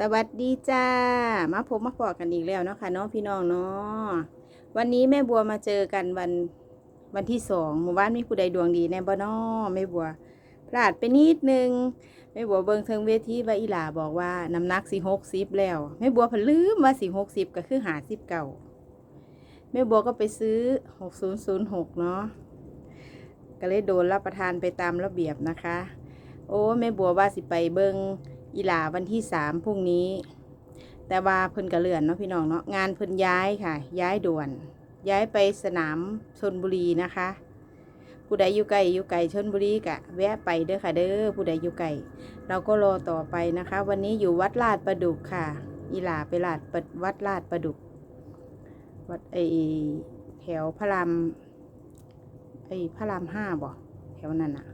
สวัสดีจ้า มาพบมาพอกันอีกแล้วเนาะค่ะเนาะพี่น้องเนาะวันนี้แม่บัวมาเจอกันวันวันที่สองหมู่บ้านมีผู้ใดดวงดีแน่บ่เนาะแม่บัว พลาดไปนิดนึงแม่บัวเบิงเทิงเวทีว่าอีหลาบอกว่าน้ำหนักสิหกสิบแล้วแม่บัวเพลืมว่าสิหกสิบก็คือหาสิบเก่าแม่บัวก็ไปซื้อหกศูนย์ศูนย์หกเนาะก็เลยโดนรับประทานไปตามระเบียบนะคะ โอ้แม่บัวว่าสิไปเบิง อีหลาวันที่สามพรุ่งนี้ แต่ว่าเพิ่นกระเลื่อนเนาะพี่น้องเนาะงานเพิ่นย้ายค่ะ ย้ายด่วน ย้ายไปสนามชนบุรีนะคะผู้ใดอยู่ไกลอยู่ไกลชนบุรีกะแวะไปเด้อค่ะเด้อผู้ใดอยู่ไกลเราก็รอต่อไปนะคะ วันนี้อยู่วัดลาดประดุกค่ะ อีหลาไปลาดประวัดลาดประดุก วัดไอแถวพระรามไอพระรามห้าบ่แถวนั้นอะ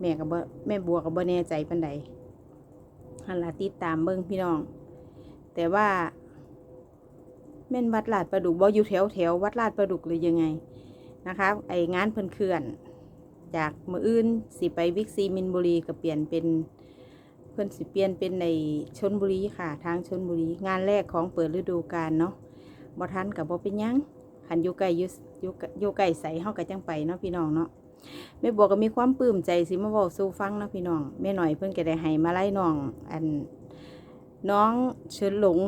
แม่กับแม่บัวกับบ่แน่ใจปันใดหันละติดตามเบิ่งพี่น้อง แต่ว่าแม่นวัดลาดประดุกบ่อยู่แถวแถววัดลาดประดุกหรือยังไงนะคะไองานเพิ่นเคลื่อน จากมืออื่นสิไปวิกซีมินบุรีก็เปลี่ยนเป็นเพิ่นสิเปลี่ยนเป็นในชนบุรีค่ะทางชนบุรี งานแรกของเปิดฤดูกาลเนาะบ่ทันกับบ่เป็นยังขันอยู่ไกลอยู่อยู่อยู่ไกลใสเฮาก็จังไปเนาะพี่น้องเนาะ แม่บัวก็มีความปลื้มใจสิมาบอกสู่ฟังนะพี่น้องแม่หน่อยเพิ่นก็ได้ให้มาไล่น้อง อันน้องเฉินหลง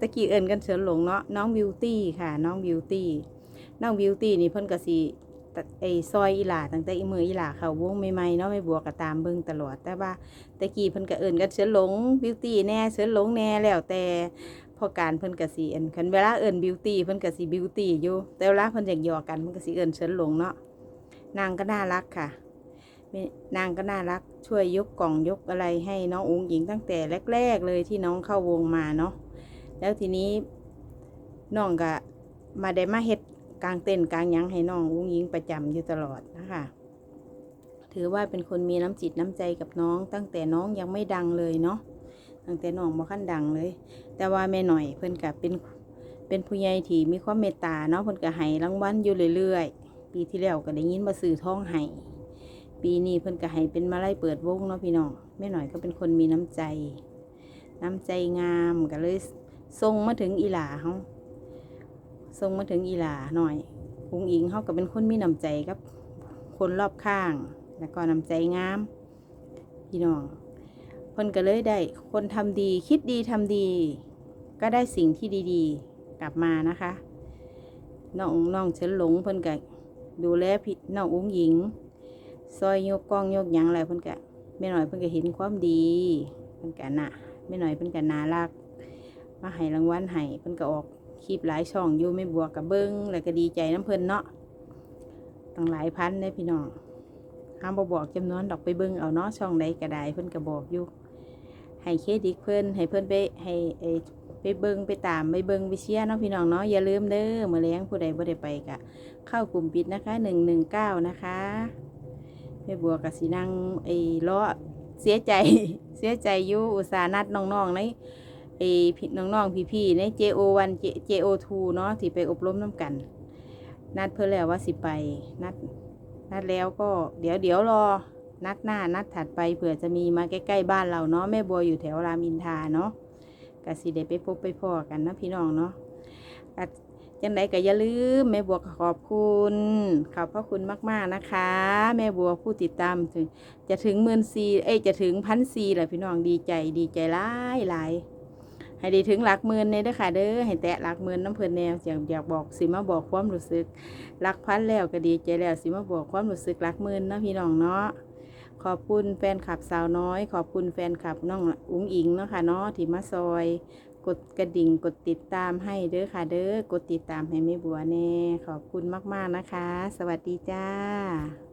ตะกี้เอิ้นกันเฉินหลงเนาะน้องบิวตี้ค่ะ น้องบิวตี้น้องบิวตี้นี่เพิ่นก็สิไอซอยอีหลาตั้งแต่อีมืออีหลาเขาวงใหม่ๆเนาะแม่บัวก็ตามเบิ่งตลอด แต่ว่าตะกี้เพิ่นก็เอิ้นกันเฉินหลงบิวตี้แน่เฉินหลงแน่แล้วแต่พอการเพิ่นก็สิอันคันเวลาเอิ้นบิวตี้เพิ่นก็สิบิวตี้อยู่แต่เวลาเพิ่นอยากหยอกกันเพิ่นก็สิเอิ้นเฉินหลงเนาะ นางก็น่ารักค่ะนางก็น่ารักช่วยยกกล่องยกอะไรให้น้องอุ้งหญิงตั้งแต่แรก ๆ เลยที่น้องเข้าวงมาเนาะแล้วทีนี้น้องก็มาได้มาเฮ็ดกลางเต้นกลางยังให้น้องอุ้งหญิงประจำอยู่ตลอดนะคะ ถือว่าเป็นคนมีน้ำจิตน้ำใจกับน้อง ตั้งแต่น้องยังไม่ดังเลยเนาะ ตั้งแต่น้องบ่ขั้นดังเลย แต่ว่าแม่หน่อยเพิ่นก็เป็นเป็นผู้ใหญ่ที่มีความเมตตาเนาะเพิ่นก็ให้รางวัลอยู่เรื่อยๆ ปีที่แล้วก็ได้ยินมาสื่อท้องไห้ปีนี้เพิ่นก็ให้เป็นมาไล่เปิดวงเนาะพี่น้องแม่หน่อยก็เป็นคนมีน้ำใจ น้ำใจงามก็เลยส่งมาถึงอีหลาเขาส่งมาถึงอีหลาหน่อยอุงอิงเขาก็เป็นคนมีน้ำใจกับคนรอบข้าง แล้วก็น้ำใจงาม พี่น้องเพิ่นก็เลยได้ คนทำดีคิดดีทำดี ก็ได้สิ่งที่ดีๆ กลับมานะคะน้องน้องเฉินหลงเพิ่นก็ ดูแลพี่น้องอุ้งหญิง ซอยยกกล้องยกหยังอะไรเพิ่นกะแม่หน่อยเพิ่นก็เห็นความดีเพิ่นกะน่ะแม่หน่อยเพิ่นกะน่ารัก มาให้รางวัลให้เพิ่นก็ออกคลิปหลายช่องอยู่ไม่บวกกับเบิ้งแล้วก็ดีใจน้ำเพิ่นเนาะตั้งหลายพันเลยพี่น้องห้ามบบอกจำนวนดอกไปเบิ้งเอาเนาะช่องใดก็ได้เพิ่นก็บอกอยู่ให้เครดิตเพิ่นให้เพิ่นไปให้ ไปเบิงไปตามไปเบิงไปเชียร์เนาะพี่น้องเนาะอย่าลืมเด้อเมื่อเลี้ยงผู้ใดบ่ได้ไปกะ เข้ากลุ่มปิดนะคะหนึ่งหนึ่งเก้านะคะแม่บัวกับสีนังไอ้ล้อเสียใจเสียใจอยู่อุตส่าห์นัดน้องๆในไอ้พี่น้องๆพี่ๆใน JO1 JO2 เนาะที่ไปอบรมน้ำกัน นัดเพื่อแล้วว่าสิไปนัดนัดแล้วก็เดี๋ยวเดี๋ยวรอนัดหน้านัดถัดไปเผื่อจะมีมาใกล้ๆบ้านเราเนาะแม่บัวอยู่แถวรามอินทาเนาะ กสิได้ไปพบไปพ่อกันนะพี่น้องเนาะก็จังไดก็อย่าลืมแม่บัวขอบคุณขอบพระคุณมาก ๆนะคะ แม่บัวผู้ติดตามถึง จะถึงหมื่นซีเอ้ยจะถึงพันซีแหละพี่น้องดีใจดีใจหลายหลายให้ได้ถึงหลักหมื่นเนี่ยเด้อค่ะเด้อให้แตะหลักหมื่นน้ำเพลินแนวอยากอยากบอกสิมาบอกความรู้สึกหลักพันแล้วก็ดีใจแล้วสิมาบอกความรู้สึกหลักหมื่นเนาะพี่น้องเนาะ ขอบคุณแฟนคลับสาวน้อย ขอบคุณแฟนคลับน้องอุ้งอิงเนาะค่ะเนาะที่มาซอย กดกระดิ่งกดติดตามให้เด้อค่ะเด้อกดติดตามให้แม่บัวแน่ขอบคุณมากๆนะคะ สวัสดีจ้า